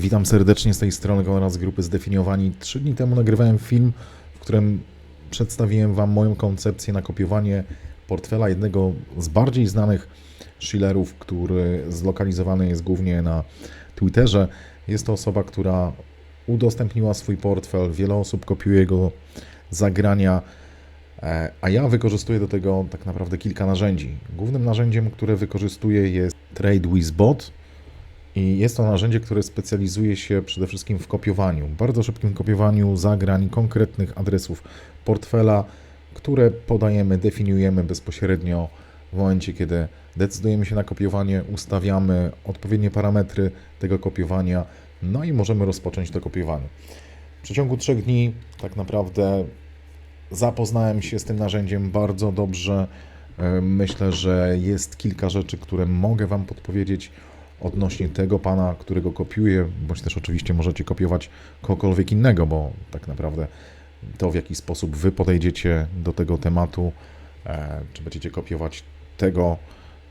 Witam serdecznie z tej strony Konrad z grupy Zdefiniowani. Trzy dni temu nagrywałem film, w którym przedstawiłem Wam moją koncepcję na kopiowanie portfela jednego z bardziej znanych Schillerów, który zlokalizowany jest głównie na Twitterze. Jest to osoba, która udostępniła swój portfel, wiele osób kopiuje jego zagrania, e, a ja wykorzystuję do tego tak naprawdę kilka narzędzi. Głównym narzędziem, które wykorzystuję jest TradeWizBot, i jest to narzędzie, które specjalizuje się przede wszystkim w kopiowaniu, bardzo szybkim kopiowaniu zagrań konkretnych adresów portfela, które podajemy, definiujemy bezpośrednio w momencie, kiedy decydujemy się na kopiowanie, ustawiamy odpowiednie parametry tego kopiowania, no i możemy rozpocząć to kopiowanie. W przeciągu trzech dni tak naprawdę zapoznałem się z tym narzędziem bardzo dobrze. E, Myślę, że jest kilka rzeczy, które mogę Wam podpowiedzieć odnośnie tego pana, którego kopiuję, bądź też oczywiście możecie kopiować kogokolwiek innego, bo tak naprawdę to w jaki sposób wy podejdziecie do tego tematu, e, czy będziecie kopiować tego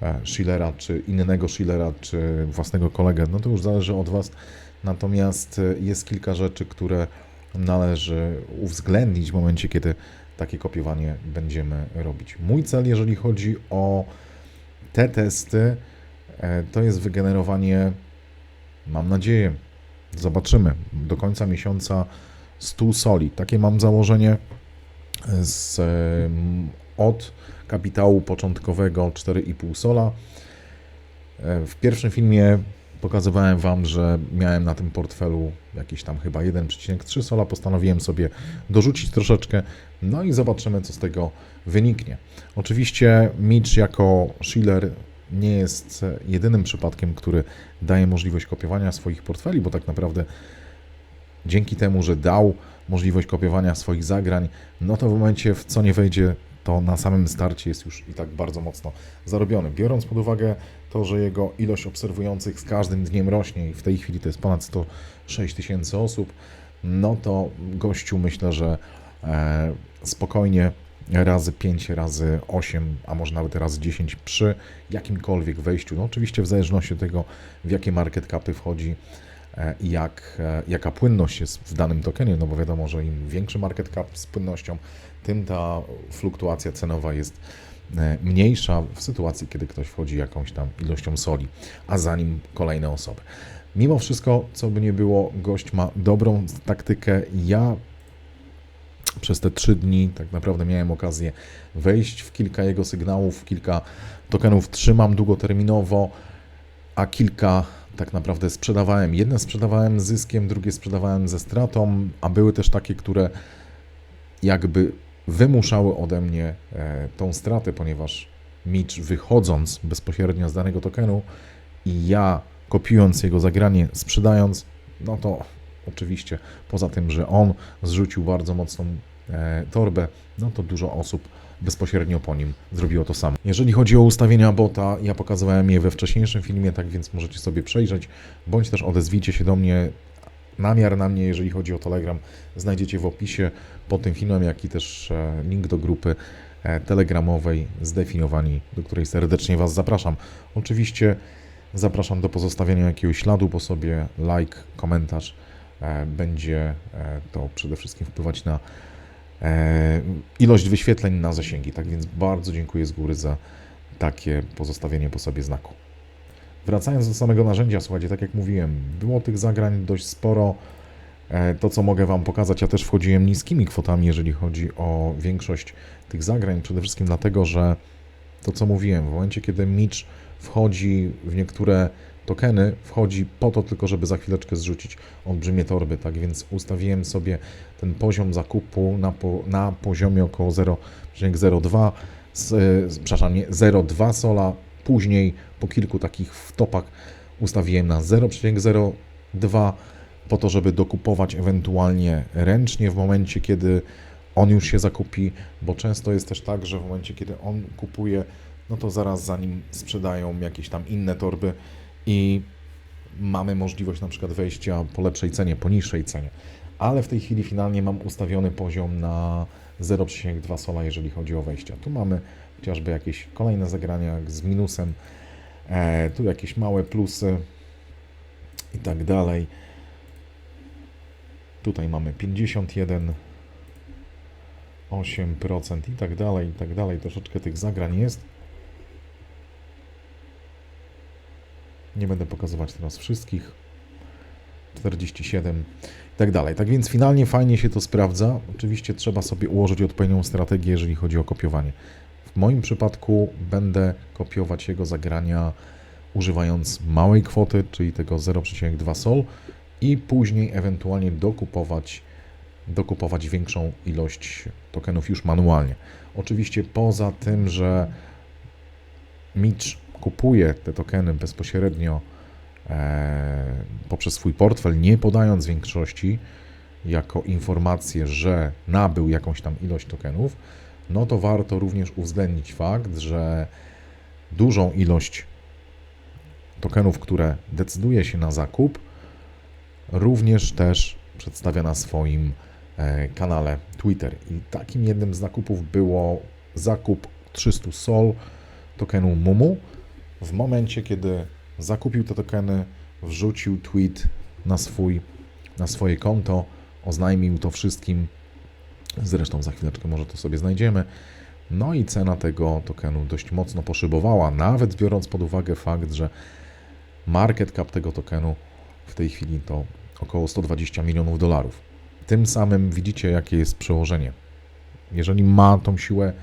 e, Schillera, czy innego Schillera, czy własnego kolegę, no to już zależy od was. Natomiast e, jest kilka rzeczy, które należy uwzględnić w momencie, kiedy takie kopiowanie będziemy robić. Mój cel, jeżeli chodzi o te testy, to jest wygenerowanie, mam nadzieję, zobaczymy, do końca miesiąca 100 soli. Takie mam założenie z, od kapitału początkowego 4,5 sola. E, w pierwszym filmie pokazywałem Wam, że miałem na tym portfelu jakieś tam chyba 1,3 sola. Postanowiłem sobie dorzucić troszeczkę, no i zobaczymy, co z tego wyniknie. Oczywiście Mitch jako Schiller nie jest jedynym przypadkiem, który daje możliwość kopiowania swoich portfeli, bo tak naprawdę dzięki temu, że dał możliwość kopiowania swoich zagrań, no to w momencie, w co nie wejdzie, to na samym starcie jest już i tak bardzo mocno zarobiony. Biorąc pod uwagę to, że jego ilość obserwujących z każdym dniem rośnie i w tej chwili to jest ponad 106 tysięcy osób, no to gościu myślę, że e, spokojnie razy 5, razy 8, a może nawet razy 10 przy jakimkolwiek wejściu. No oczywiście w zależności od tego, w jakie market capy wchodzi e, jak, e, jaka płynność jest w danym tokenie, no bo wiadomo, że im większy market cap z płynnością, tym ta fluktuacja cenowa jest e, mniejsza w sytuacji, kiedy ktoś wchodzi jakąś tam ilością soli, a za nim kolejne osoby. Mimo wszystko, co by nie było, gość ma dobrą taktykę. Ja przez te trzy dni tak naprawdę miałem okazję wejść w kilka jego sygnałów, kilka tokenów trzymam długoterminowo, a kilka tak naprawdę sprzedawałem. Jedne sprzedawałem z zyskiem, drugie sprzedawałem ze stratą, a były też takie, które jakby wymuszały ode mnie e, tą stratę, ponieważ Mitch wychodząc bezpośrednio z danego tokenu i ja kopiując jego zagranie, sprzedając, no to oczywiście poza tym, że on zrzucił bardzo mocną e, torbę, no to dużo osób bezpośrednio po nim zrobiło to samo. Jeżeli chodzi o ustawienia bota, ja pokazywałem je we wcześniejszym filmie, tak więc możecie sobie przejrzeć, bądź też odezwijcie się do mnie. Namiar na mnie, jeżeli chodzi o Telegram, znajdziecie w opisie pod tym filmem, jak i też e, link do grupy e, telegramowej zdefiniowani, do której serdecznie Was zapraszam. Oczywiście zapraszam do pozostawienia jakiegoś śladu po sobie, like, komentarz. E, będzie to przede wszystkim wpływać na ilość wyświetleń na zasięgi. Tak więc bardzo dziękuję z góry za takie pozostawienie po sobie znaku. Wracając do samego narzędzia, słuchajcie, tak jak mówiłem, było tych zagrań dość sporo. To, co mogę Wam pokazać, ja też wchodziłem niskimi kwotami, jeżeli chodzi o większość tych zagrań, przede wszystkim dlatego, że to, co mówiłem, w momencie, kiedy Mitch wchodzi w niektóre tokeny, wchodzi po to tylko, żeby za chwileczkę zrzucić olbrzymie torby, tak więc ustawiłem sobie ten poziom zakupu na, po, na poziomie około 0,02, przepraszam, nie, 0,2 sola, później po kilku takich wtopach ustawiłem na 0,02 po to, żeby dokupować ewentualnie ręcznie w momencie, kiedy on już się zakupi, bo często jest też tak, że w momencie, kiedy on kupuje, no to zaraz za nim sprzedają jakieś tam inne torby i mamy możliwość na przykład wejścia po lepszej cenie, po niższej cenie. Ale w tej chwili finalnie mam ustawiony poziom na 0,2 sola, jeżeli chodzi o wejścia. Tu mamy chociażby jakieś kolejne zagrania z minusem, e, tu jakieś małe plusy i tak dalej. Tutaj mamy 51, 8% i tak dalej, i tak dalej. Troszeczkę tych zagrań jest. Nie będę pokazywać teraz wszystkich. 47 i tak dalej. Tak więc finalnie fajnie się to sprawdza. Oczywiście trzeba sobie ułożyć odpowiednią strategię, jeżeli chodzi o kopiowanie. W moim przypadku będę kopiować jego zagrania używając małej kwoty, czyli tego 0,2 sol i później ewentualnie dokupować, dokupować większą ilość tokenów już manualnie. Oczywiście poza tym, że Mitch kupuje te tokeny bezpośrednio e, poprzez swój portfel, nie podając większości jako informację, że nabył jakąś tam ilość tokenów, no to warto również uwzględnić fakt, że dużą ilość tokenów, które decyduje się na zakup, również też przedstawia na swoim e, kanale Twitter. I takim jednym z zakupów było zakup 300 sol tokenu Mumu. W momencie, kiedy zakupił te tokeny, wrzucił tweet na, swój, na swoje konto, oznajmił to wszystkim. Zresztą za chwileczkę może to sobie znajdziemy. No i cena tego tokenu dość mocno poszybowała, nawet biorąc pod uwagę fakt, że market cap tego tokenu w tej chwili to około 120 milionów dolarów. Tym samym widzicie, jakie jest przełożenie. Jeżeli ma tą siłę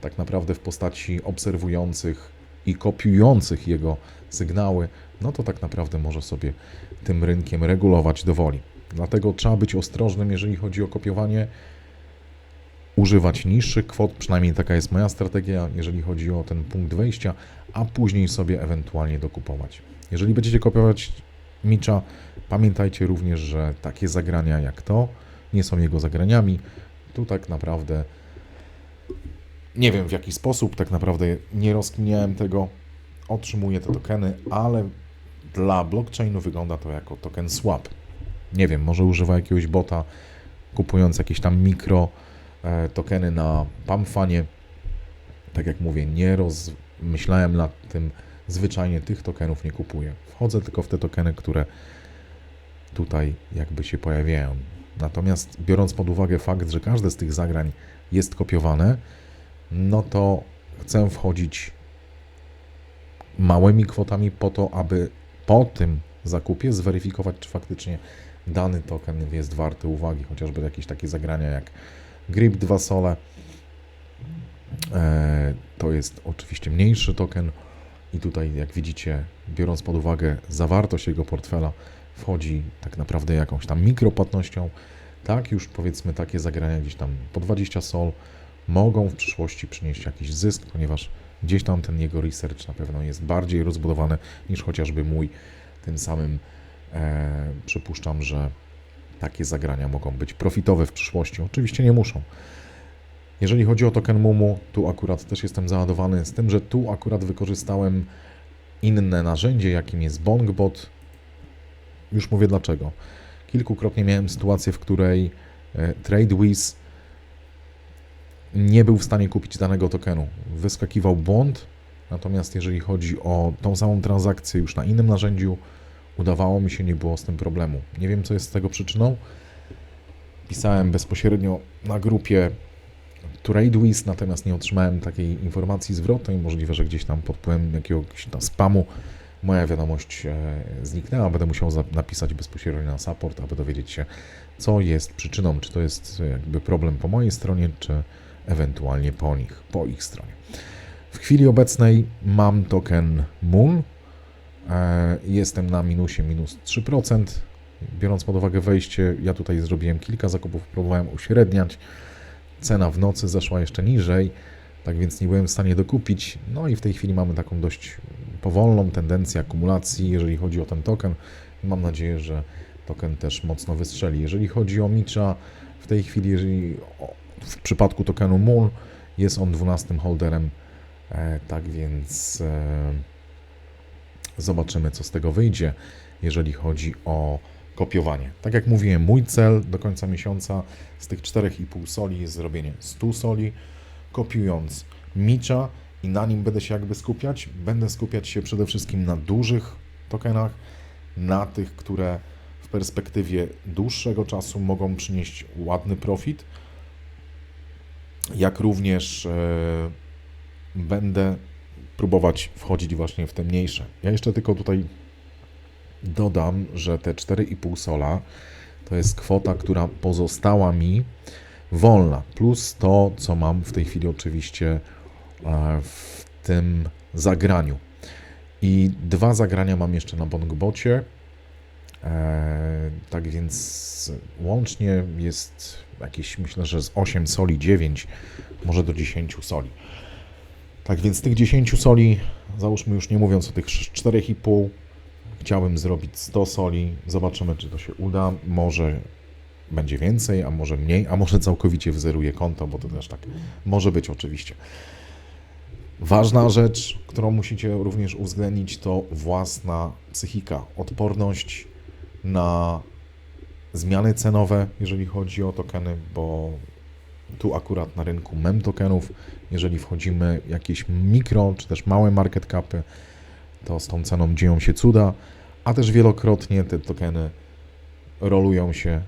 tak naprawdę w postaci obserwujących i kopiujących jego sygnały, no to tak naprawdę może sobie tym rynkiem regulować do woli. Dlatego trzeba być ostrożnym, jeżeli chodzi o kopiowanie, używać niższych kwot, przynajmniej taka jest moja strategia, jeżeli chodzi o ten punkt wejścia, a później sobie ewentualnie dokupować. Jeżeli będziecie kopiować Micza, pamiętajcie również, że takie zagrania jak to nie są jego zagraniami. Tu tak naprawdę nie wiem w jaki sposób, tak naprawdę nie rozkminiałem tego. Otrzymuję te tokeny, ale dla blockchainu wygląda to jako token swap. Nie wiem, może używa jakiegoś bota, kupując jakieś tam mikro e, tokeny na Pamfanie. Tak jak mówię, nie rozmyślałem nad tym, zwyczajnie tych tokenów nie kupuję. Wchodzę tylko w te tokeny, które tutaj jakby się pojawiają. Natomiast biorąc pod uwagę fakt, że każde z tych zagrań jest kopiowane, no to chcę wchodzić małymi kwotami po to, aby po tym zakupie zweryfikować, czy faktycznie dany token jest warty uwagi, chociażby jakieś takie zagrania jak Grip 2 Sole. E, to jest oczywiście mniejszy token i tutaj, jak widzicie, biorąc pod uwagę zawartość jego portfela, wchodzi tak naprawdę jakąś tam mikropłatnością. Tak, już powiedzmy takie zagrania gdzieś tam po 20 sol mogą w przyszłości przynieść jakiś zysk, ponieważ gdzieś tam ten jego research na pewno jest bardziej rozbudowany niż chociażby mój. Tym samym e, przypuszczam, że takie zagrania mogą być profitowe w przyszłości. Oczywiście nie muszą. Jeżeli chodzi o token Mumu, tu akurat też jestem załadowany, z tym, że tu akurat wykorzystałem inne narzędzie, jakim jest Bongbot. Już mówię dlaczego. Kilkukrotnie miałem sytuację, w której e, TradeWiz nie był w stanie kupić danego tokenu. Wyskakiwał błąd, natomiast jeżeli chodzi o tą samą transakcję już na innym narzędziu, udawało mi się, nie było z tym problemu. Nie wiem, co jest z tego przyczyną. Pisałem bezpośrednio na grupie TradeWiz, natomiast nie otrzymałem takiej informacji zwrotnej. Możliwe, że gdzieś tam pod wpływem jakiegoś tam spamu moja wiadomość e, zniknęła. Będę musiał napisać bezpośrednio na support, aby dowiedzieć się, co jest przyczyną, czy to jest jakby problem po mojej stronie, czy ewentualnie po nich, po ich stronie. W chwili obecnej mam token Moon. E, jestem na minusie minus 3%. Biorąc pod uwagę wejście, ja tutaj zrobiłem kilka zakupów, próbowałem uśredniać. Cena w nocy zeszła jeszcze niżej, tak więc nie byłem w stanie dokupić. No i w tej chwili mamy taką dość powolną tendencję akumulacji, jeżeli chodzi o ten token. Mam nadzieję, że token też mocno wystrzeli. Jeżeli chodzi o Micza, w tej chwili, jeżeli w przypadku tokenu Moon jest on 12 holderem, e, tak więc e, zobaczymy, co z tego wyjdzie, jeżeli chodzi o kopiowanie. Tak jak mówiłem, mój cel do końca miesiąca z tych 4,5 soli jest zrobienie 100 soli, kopiując Micza i na nim będę się jakby skupiać. Będę skupiać się przede wszystkim na dużych tokenach, na tych, które w perspektywie dłuższego czasu mogą przynieść ładny profit, jak również e, będę próbować wchodzić właśnie w te mniejsze. Ja jeszcze tylko tutaj dodam, że te 4,5 sola to jest kwota, która pozostała mi wolna, plus to, co mam w tej chwili oczywiście e, w tym zagraniu. I dwa zagrania mam jeszcze na Bongbocie. E, tak więc łącznie jest jakieś, myślę, że z 8 soli, 9, może do 10 soli. Tak więc tych 10 soli, załóżmy już nie mówiąc o tych 4,5, chciałbym zrobić 100 soli. Zobaczymy, czy to się uda. Może będzie więcej, a może mniej, a może całkowicie wzeruję konto, bo to też tak może być oczywiście. Ważna rzecz, którą musicie również uwzględnić, to własna psychika, odporność na zmiany cenowe, jeżeli chodzi o tokeny, bo tu akurat na rynku mem tokenów, jeżeli wchodzimy jakieś mikro czy też małe market capy, to z tą ceną dzieją się cuda, a też wielokrotnie te tokeny rolują się,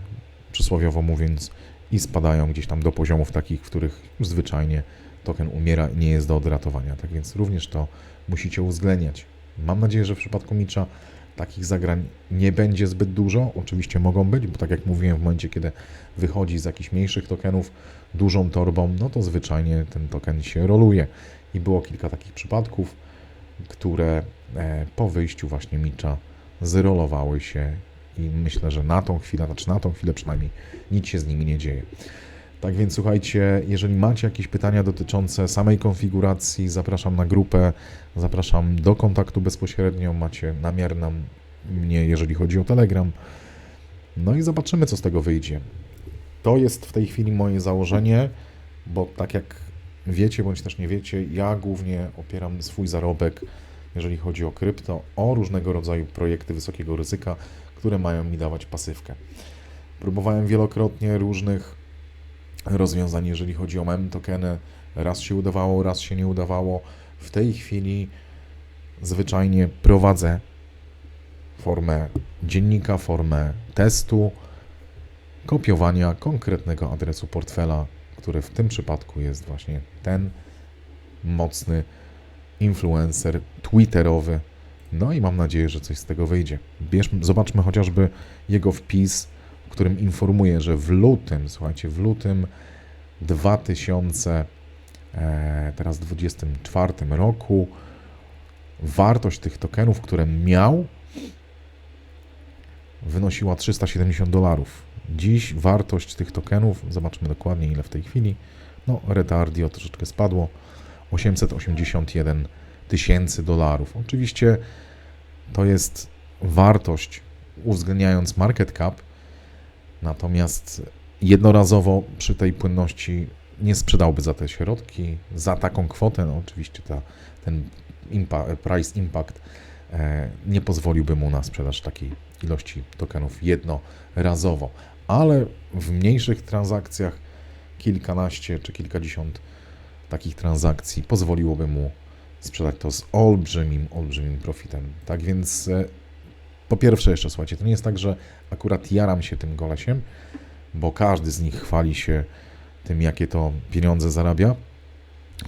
przysłowiowo mówiąc, i spadają gdzieś tam do poziomów takich, w których zwyczajnie token umiera i nie jest do odratowania. Tak więc również to musicie uwzględniać. Mam nadzieję, że w przypadku Micza takich zagrań nie będzie zbyt dużo. Oczywiście mogą być, bo tak jak mówiłem, w momencie, kiedy wychodzi z jakichś mniejszych tokenów dużą torbą, no to zwyczajnie ten token się roluje. I było kilka takich przypadków, które e, po wyjściu właśnie Micza zrolowały się i myślę, że na tą chwilę, znaczy na tą chwilę przynajmniej nic się z nimi nie dzieje. Tak więc słuchajcie, jeżeli macie jakieś pytania dotyczące samej konfiguracji, zapraszam na grupę, zapraszam do kontaktu bezpośrednio, macie namiar na mnie, jeżeli chodzi o Telegram. No i zobaczymy, co z tego wyjdzie. To jest w tej chwili moje założenie, bo tak jak wiecie, bądź też nie wiecie, ja głównie opieram swój zarobek, jeżeli chodzi o krypto, o różnego rodzaju projekty wysokiego ryzyka, które mają mi dawać pasywkę. Próbowałem wielokrotnie różnych rozwiązań, jeżeli chodzi o mem tokeny. Raz się udawało, raz się nie udawało. W tej chwili zwyczajnie prowadzę formę dziennika, formę testu, kopiowania konkretnego adresu portfela, który w tym przypadku jest właśnie ten mocny influencer twitterowy. No i mam nadzieję, że coś z tego wyjdzie. Zobaczmy chociażby jego wpis którym informuje, że w lutym, słuchajcie, w lutym 2000, e, teraz 24 roku, wartość tych tokenów, które miał, wynosiła 370 dolarów. Dziś wartość tych tokenów, zobaczmy dokładnie ile w tej chwili, no retardio troszeczkę spadło, 881 tysięcy dolarów. Oczywiście to jest wartość uwzględniając market cap, Natomiast jednorazowo przy tej płynności nie sprzedałby za te środki, za taką kwotę, no oczywiście ta, ten impa, price impact e, nie pozwoliłby mu na sprzedaż takiej ilości tokenów jednorazowo, ale w mniejszych transakcjach kilkanaście czy kilkadziesiąt takich transakcji pozwoliłoby mu sprzedać to z olbrzymim, olbrzymim profitem. Tak więc e, po pierwsze jeszcze, słuchajcie, to nie jest tak, że akurat jaram się tym golesiem, bo każdy z nich chwali się tym, jakie to pieniądze zarabia,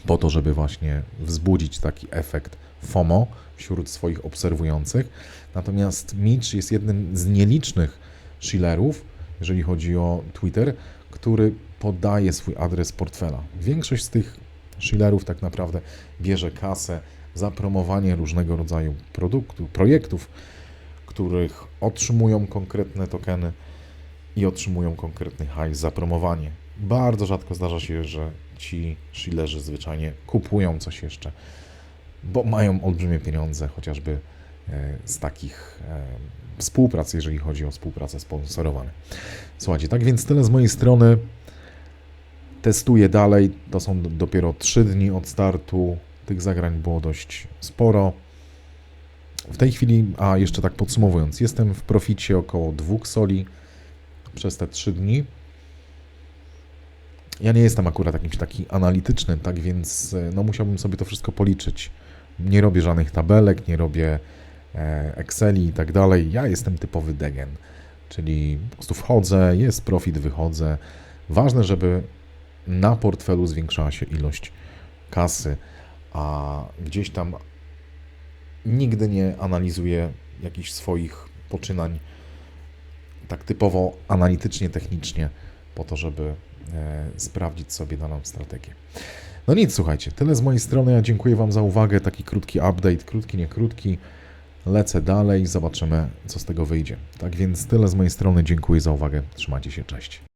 po to, żeby właśnie wzbudzić taki efekt FOMO wśród swoich obserwujących. Natomiast Mitch jest jednym z nielicznych shillerów, jeżeli chodzi o Twitter, który podaje swój adres portfela. Większość z tych shillerów tak naprawdę bierze kasę za promowanie różnego rodzaju produktów, projektów, których otrzymują konkretne tokeny i otrzymują konkretny hajs za promowanie. Bardzo rzadko zdarza się, że ci shillerzy zwyczajnie kupują coś jeszcze, bo mają olbrzymie pieniądze, chociażby e, z takich e, współprac, jeżeli chodzi o współpracę sponsorowane. Słuchajcie, tak więc tyle z mojej strony. Testuję dalej. To są dopiero 3 dni od startu. Tych zagrań było dość sporo. W tej chwili, a jeszcze tak podsumowując, jestem w proficie około dwóch soli przez te trzy dni. Ja nie jestem akurat jakimś taki analityczny, tak więc e, no, musiałbym sobie to wszystko policzyć. Nie robię żadnych tabelek, nie robię e, Exceli i tak dalej. Ja jestem typowy degen, Czyli po prostu wchodzę, jest profit, wychodzę. Ważne, żeby na portfelu zwiększała się ilość kasy, a gdzieś tam nigdy nie analizuję jakichś swoich poczynań tak typowo analitycznie, technicznie, po to, żeby e, sprawdzić sobie daną strategię. No nic, słuchajcie, tyle z mojej strony. Ja dziękuję Wam za uwagę. Taki krótki update, krótki, nie krótki. Lecę dalej, zobaczymy, co z tego wyjdzie. Tak więc tyle z mojej strony. Dziękuję za uwagę. Trzymajcie się, cześć.